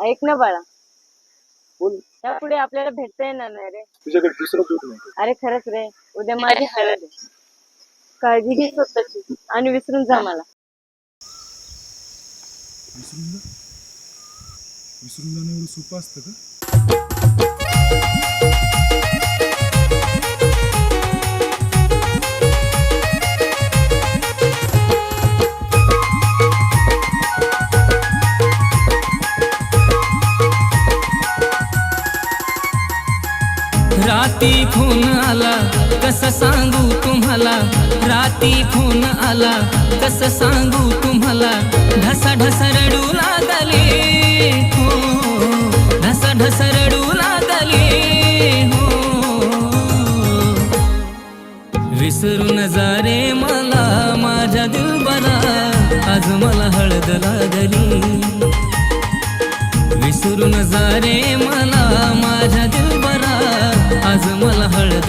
ऐक ना बाळा. बोल. यापुढे आपल्याला भेटता येणार नाही रे. तुझ्याकडे दुसरं दूध नाही अरे खरंच रे उद्या माझी हळद आहे. काळजी घे स्वतःची आणि विसरून जा मला. विसरून जा? विसरून जाणं एवढं सोपं असतं का? राती फोन आला कस सांगू तुम्हाला? राती फोन आला कस सांगू तुम्हाला? ढसा ढसा रडू लागले हो ढसा ढसा रडू लागले हो विसरून जा रे मला माझ्या दिलबरा आज मला हळद लागली. विसरून जा रे मला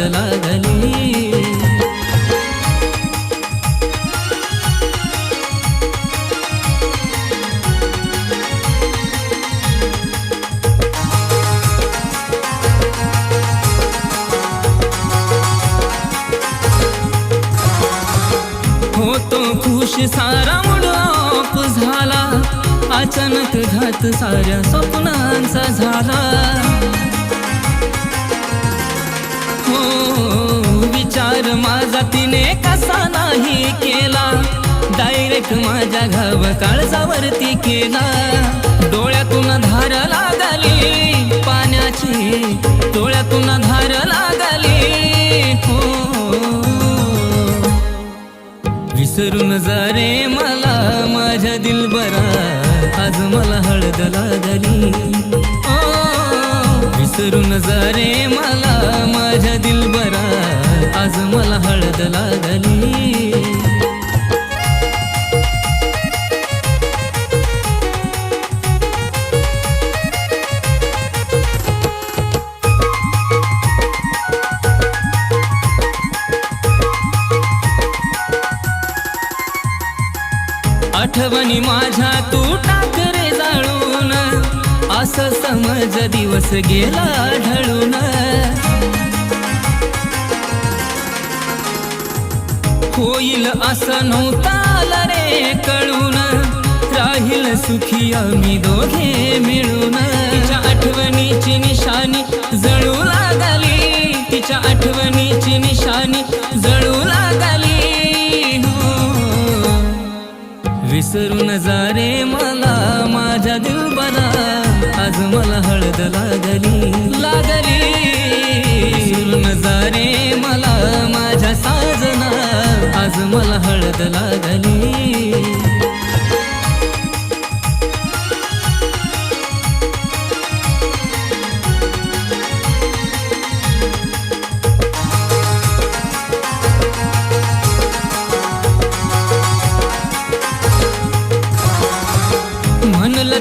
मला लागली. होतो खुश सारा मुडोप झाला. अचानक घात साऱ्या स्वप्नांचा झाला. विचार माझा तिने कसा नाही केला. डायरेक्ट माझ्या घाव काळजावरती केला. डोळ्यातून धार लागली पाण्याची डोळ्यातून धार लागली. हो. विसरून जा रे मला माझ्या दिलबरा आज मला हळद लागली. हो. विसरून जा रे मला हळद लागली. आठवणी माझ्या तू टाक रे जाळून. असं समज दिवस गेला ढळ होईल असं नव्हता रे कळून. राहील सुखी आम्ही दोघे मिळून. तिच्या आठवणीची निशाणी जळू लागली. तिच्या आठवणीची निशाणी जळू लागली. हो. विसरून जा रे मला माझ्या दिलबरा आज मला हळद लागली. हळद लागली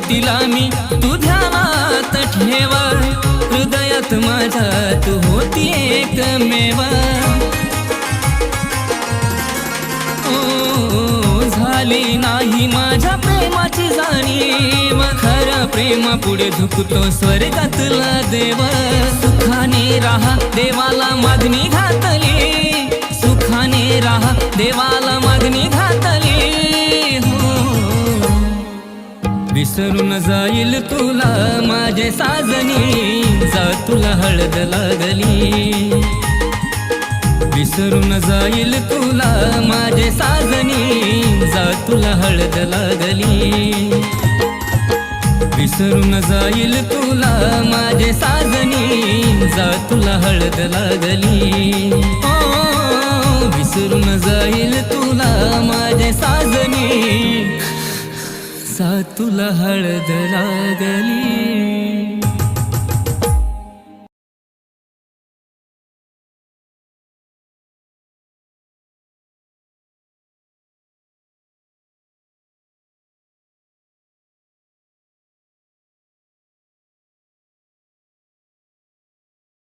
तिला मी तुझ्या मात ठेवा हृदयात माझ्या तू होती एकमेवा झाली नाही माझ्या प्रेमाची जाणीव. खरं प्रेम पुढे झुकतो स्वर्गातला देव. सुखाने राहा देवाला मागणी घातली. सुखाने राहा देवाला मागणी घातली. हो. विसरून जाईल तुला माझे साजनी जा तुला हळद लागली. विसरून जाईल तुला माझे साजनी जा तुला हळद लागली. विसरून जाईल तुला माझे साजनी जा तुला हळद लागली. विसरून जाईल तुला माझे साजनी सा तुला हळद लागली.